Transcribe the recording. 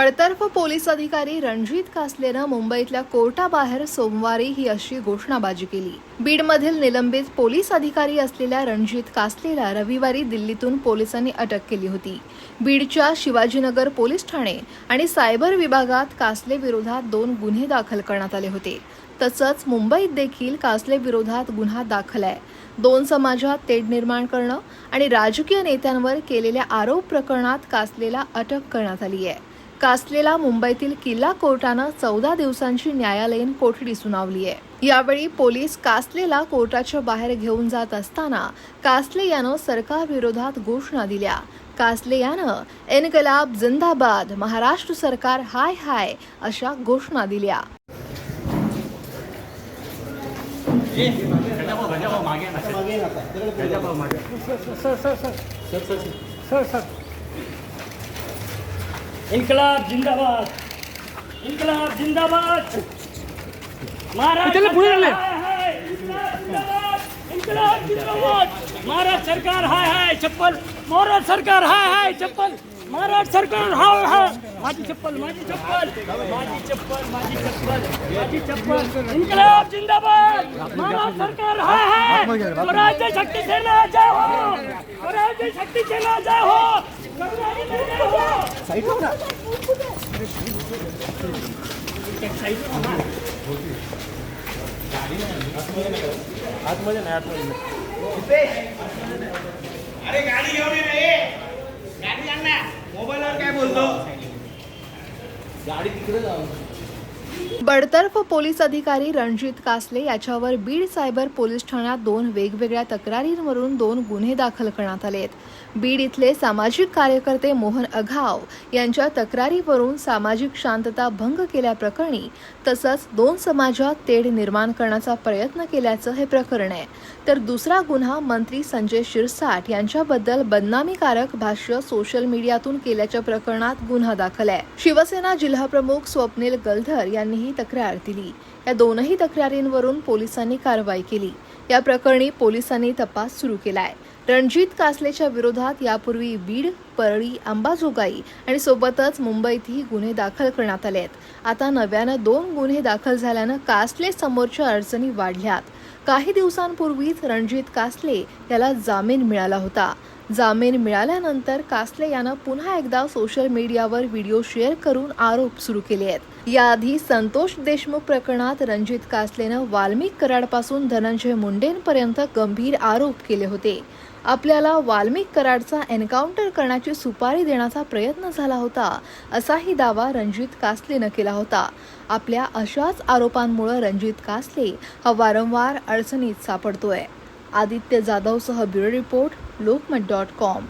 बडतर्फ पोलीस अधिकारी रणजित कासलेनं मुंबईतल्या कोर्टाबाहेर सोमवारी ही अशी घोषणाबाजी केली. बीडमधील निलंबित पोलीस अधिकारी असलेल्या रणजित कासलेला रविवारी दिल्लीतून पोलिसांनी अटक केली होती. बीडच्या शिवाजीनगर पोलीस ठाणे आणि सायबर विभागात कासले विरोधात दोन गुन्हे दाखल करण्यात आले होते. तसंच मुंबईत देखील कासले विरोधात गुन्हा दाखल आहे. दोन समाजात तेढ निर्माण करणं आणि राजकीय नेत्यांवर केलेल्या आरोप प्रकरणात कासलेला अटक करण्यात आली आहे. कासलेला मुंबईतील किल्ला कोर्टानं चौदा दिवसांची न्यायालयीन कोठडी सुनावली आहे. यावेळी पोलीस कासलेला कोर्टाच्या बाहेर घेऊन जात असताना कासले यानं सरकारविरोधात घोषणा दिल्या. कासले यानं इन्कलाब जिंदाबाद महाराष्ट्र सरकार हाय हाय अशा घोषणा दिल्या. Sir sir sir sir sir. इन्कलाब जिंदाबाद. इन्कलाब जिंदाबाद। महाराज सरकार हाय हाय। चप्पल। महाराज सरकार हाय हाय। चप्पल। महाराज सरकार हाय हाय। माझी चप्पल माझी चप्पल। माझी चप्पल माझी चप्पल माझी चप्पल। इन्कलाब जिंदाबाद। महाराज सरकार हाय हाय। स्वराज्य शक्ती सेना जय हो स्वराज्य शक्ती सेना जय हो साईड ना आतमध्ये नाही आतमध्ये नाही अरे गाडी घेऊन ये गाडी आण मोबाईलवर काय बोलतो गाडी तिकडे जाऊ बडतर्फ पोलीस अधिकारी रणजित कासले याच्यावर बीड सायबर पोलीस ठाण्यात दोन वेगवेगळ्या तक्रारींवरून दोन गुन्हे दाखल करण्यात आले आहेत बीड इथले सामाजिक कार्यकर्ते मोहन अघाव यांच्या तक्रारीवरून सामाजिक शांतता भंग केल्याप्रकरणी तसंच दोन समाजात तेढ निर्माण करण्याचा प्रयत्न केल्याचं हे प्रकरण आहे. तर दुसरा गुन्हा मंत्री संजय शिरसाट यांच्याबद्दल बदनामीकारक भाष्य सोशल मीडियातून केल्याच्या प्रकरणात गुन्हा दाखल आहे. शिवसेना जिल्हाप्रमुख स्वप्नील गलधर यांनी ही तक्रार दिली. या दोनही तक्रारींवरून पोलिसांनी कारवाई केली. या प्रकरणी पोलिसांनी तपास सुरू केलाय. रणजित कासलेच्या विरोधात यापूर्वी बीड परळी अंबाजोगाई आणि सोबतच मुंबईतही गुन्हे दाखल करण्यात आले आहेत आता नव्यानं दोन गुन्हे दाखल झाल्यानं कासले समोरच्या अडचणी वाढल्यात. काही दिवसांपूर्वीच रणजित कासले याला जामीन मिळाला होता. जामीन मिळाल्यानंतर कासले यानं पुन्हा एकदा सोशल मीडियावर व्हिडिओ शेअर करून आरोप सुरू केले आहेत. याआधी संतोष देशमुख प्रकरणात रणजित कासलेनं वाल्मिक कराडपासून धनंजय मुंडेंपर्यंत गंभीर आरोप केले होते. आपल्याला वाल्मिक कराडचा एन्काउंटर करण्याची सुपारी देण्याचा प्रयत्न झाला होता असाही दावा रणजित कासलेनं केला होता. आपल्या अशाच आरोपांमुळे रणजित कासले हा वारंवार अडचणीत सापडतोय. Aditya जाधवसह bureau report Lokmat dot com.